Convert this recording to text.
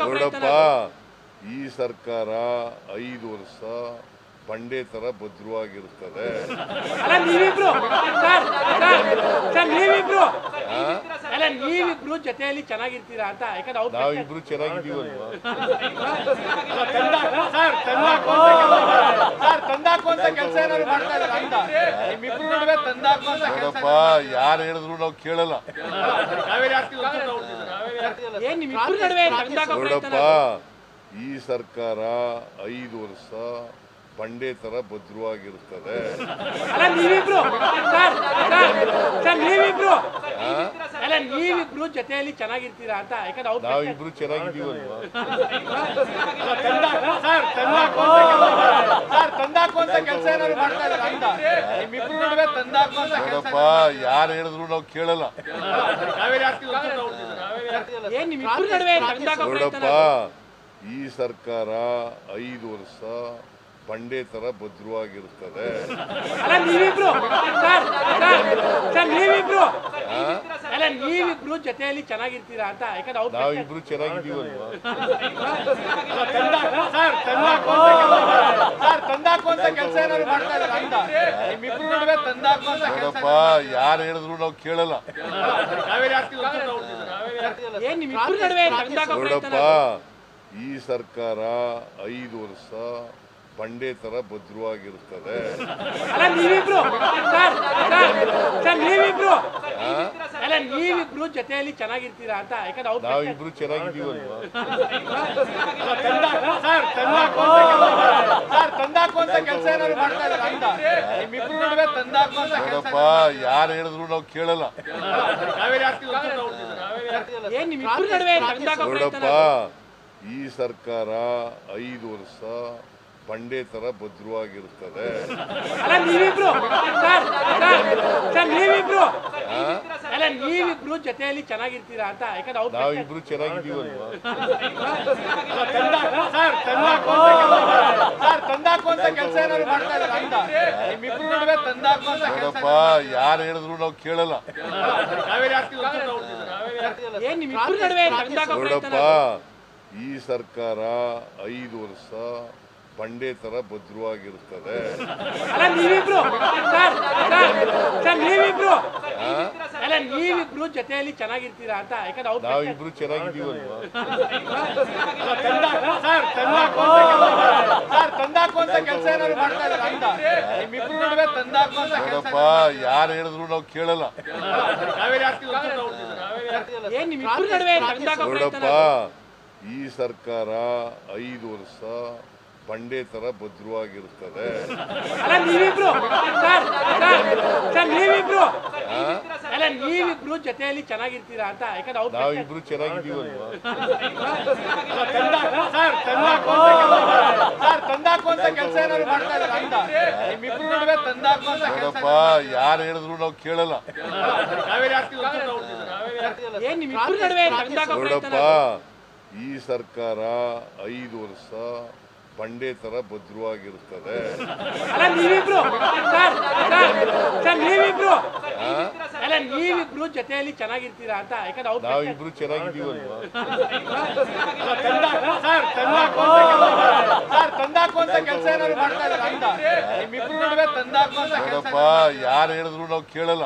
ನೋಡಪ್ಪ ಈ ಸರ್ಕಾರ ಐದು ವರ್ಷ ಬಂಡೆ ತರ ಭದ್ರವಾಗಿರ್ತದೆ. ಅಲ್ಲ ನೀವಿಬ್ರು. ಜೊತೆಯಲ್ಲಿ ಚೆನ್ನಾಗಿರ್ತೀರಾ ಅಂತ ಯಾಕಂದ್ರೆ ಅವ್ರು ನಾವಿಬ್ರು ಚೆನ್ನಾಗಿದ್ದೀವಲ್ವಾ? ಸರ್ ತಂದಾಕು ಅಂತ ಕೆಲಸ ಏನಾದ್ರು ಮಾಡ್ತಾ ಇದಾರ ಅಂತ ನಿಮ್ಮಿಬ್ರು ನಡುವೆ ತಂದಾಕು ಅಂತ ಕೆಲಸ ನೋಡಪ್ಪ ಯಾರು ಹೇಳಿದ್ರು ನಾವು ಕೇಳಲ್ಲ. ನೋಡಪ್ಪ ಈ ಸರ್ಕಾರ ಐದು ವರ್ಷ ಬಂಡೆ ತರ ಭದ್ರವಾಗಿರ್ತದೆ. ಅಲ್ಲ ನೀವಿಬ್ರು. ಜೊತೆಯಲ್ಲಿ ಚೆನ್ನಾಗಿರ್ತೀರಾ ಅಂತ ಯಾಕಂದ್ರೆ ಅವ್ರು ನಾವಿಬ್ರು ಚೆನ್ನಾಗಿದ್ದೀವಲ್ವಾ? ಸರ್ ತಂದಾಕು ಅಂತ ಕೆಲಸ ಸರ್ ತಂದಾಕು ಅಂತ ಕೆಲಸ ಏನಾದ್ರು ಮಾಡ್ತಾ ಇದಾರ ಅಂತ ನಿಮ್ಮಿಬ್ರು ನಡುವೆ ತಂದಾಕು ಅಂತ ಕೆಲಸ ನೋಡಪ್ಪ ಯಾರು ಹೇಳಿದ್ರು ನಾವು ಕೇಳಲ್ಲ. ನೋಡಪ್ಪ ಈ ಸರ್ಕಾರ ಐದು ವರ್ಷ ಬಂಡೆ ತರ ಭದ್ರವಾಗಿರ್ತದೆ. ಅಲ್ಲ ನೀವಿಬ್ರು. ಜೊತೆಯಲ್ಲಿ ಚೆನ್ನಾಗಿರ್ತೀರಾ ಅಂತ ಯಾಕಂದ್ರೆ ಅವ್ರು ನಾವಿಬ್ರು ಚೆನ್ನಾಗಿದ್ದೀವಲ್ವಾ? ಸರ್ ತಂದಾಕು ಅಂತ ಕೆಲಸ ಸರ್ ತಂದಾಕು ಅಂತ ಕೆಲಸ ಏನಾದ್ರು ಮಾಡ್ತಾ ಅಂತ ನಿಮ್ಮಿಬ್ರು ನಡುವೆ ತಂದಾಕು ಅಂತ ಕೆಲಸ ನೋಡಪ್ಪ ಯಾರು ಹೇಳಿದ್ರು ನಾವು ಕೇಳಲ್ಲ. ನೋಡಪ್ಪ ಈ ಸರ್ಕಾರ ಐದು ವರ್ಷ ಬಂಡೆ ತರ ಭದ್ರವಾಗಿರ್ತದೆ ಅಲ್ಲ ನೀವಿಬ್ರು ಜೊತೆಯಲ್ಲಿ ಚೆನ್ನಾಗಿರ್ತೀರಾ ಅಂತ ಯಾಕಂದ್ರೆ ಅವ್ರು ನಾವಿಬ್ರು ಚೆನ್ನಾಗಿದ್ದೀವಲ್ವಾ ಸರ್ ತಂದಾಕು ಅಂತ ಕೆಲಸ ಸರ್ ತಂದಾಕು ಅಂತ ಕೆಲಸ ಏನಾದ್ರು ಮಾಡ್ತಾ ಇದಾರ ಅಂತ ನಿಮ್ಮಿಬ್ರು ನಡುವೆ ತಂದಾಕು ಅಂತ ಕೆಲಸ ನೋಡಪ್ಪ ಯಾರು ಹೇಳಿದ್ರು ನಾವು ಕೇಳಲ್ಲ. ನೋಡಪ್ಪ ಈ ಸರ್ಕಾರ ಐದು ವರ್ಷ ಬಂಡೆ ತರ ಭದ್ರವಾಗಿರ್ತದೆ. ಅಲ್ಲ ನೀವಿಬ್ರು. ಜೊತೆಯಲ್ಲಿ ಚೆನ್ನಾಗಿರ್ತೀರಾ ಅಂತ ಯಾಕಂದ್ರೆ ಅವ್ರು ನಾವಿಬ್ರು ಚೆನ್ನಾಗಿದ್ದೀವಲ್ವಾ? ಸರ್ ಕೆಲಸ ಸರ್ ತಂದಾಕು ಅಂತ ಕೆಲಸ ಏನಾದ್ರು ಮಾಡ್ತಾ ಇದಾರ ಅಂತ. ನಿಮ್ಮಿಬ್ರು ನಡುವೆ ತಂದಾಕು ಕೆಲಸ ನೋಡಪ್ಪ ಯಾರು ಹೇಳಿದ್ರು ನಾವು ಕೇಳಲ್ಲ. ಕಾವೇರಿ ಆರ್ತಿ ಏನ್ ನಡುವೆ ತಂದಾಕೋ ನೋಡಪ್ಪ ಈ ಸರ್ಕಾರ ಐದು ವರ್ಷ ಬಂಡೆ ತರ ಭದ್ರವಾಗಿರ್ತದೆ. ಅಲ್ಲ ನೀವಿಬ್ರು. ಸರ್ ಸರ್ ಸರ್ ನೀವಿಬ್ರು. ಅಲ್ಲ ನೀವಿಬ್ರು ಜೊತೆಯಲ್ಲಿ ಚೆನ್ನಾಗಿರ್ತೀರಾ ಅಂತ ಯಾಕಂದ್ರೆ ಅವ್ರು ನಾವಿಬ್ರು ಸರ್ ಕೆಲಸ ನೋಡಪ್ಪ ಯಾರು ಹೇಳಿದ್ರು ನಾವು ಕೇಳಲ್ಲ. ನೋಡಪ್ಪ ಈ ಸರ್ಕಾರ ಐದು ವರ್ಷ ಬಂಡೆ ತರ ಭದ್ರವಾಗಿರ್ತದೆ. ಅಲ್ಲ ನೀವಿಬ್ರು. ಸರ್ ಸರ್ ಸರ್ ನೀವಿಬ್ರು. ಅಲ್ಲ ನೀವಿಬ್ರು ಜೊತೆಯಲ್ಲಿ ಚೆನ್ನಾಗಿರ್ತೀರಾ ಅಂತ ಯಾಕಂದ್ರೆ ಅವ್ರು ನಾವಿಬ್ರು ಚೆನ್ನಾಗಿದ್ದೀವಲ್ವಾ? ನೋಡಪ್ಪ ಯಾರು ಹೇಳಿದ್ರು ನಾವು ಕೇಳಲ್ಲ. ನೋಡಪ್ಪ ಈ ಸರ್ಕಾರ ಐದು ವರ್ಷ ಬಂಡೆ ತರ ಭದ್ರವಾಗಿರ್ತದೆ. ಅಲ್ಲ ನೀವಿಬ್ರು. ಜೊತೆಯಲ್ಲಿ ಚೆನ್ನಾಗಿರ್ತೀರಾ ಅಂತ ಯಾಕಂದ್ರೆ ನಾವಿಬ್ರು ಚೆನ್ನಾಗಿದ್ದೀವಲ್ವಾ? ನೋಡಪ್ಪ ಯಾರು ಹೇಳಿದ್ರು ನಾವು ಕೇಳಲ್ಲ.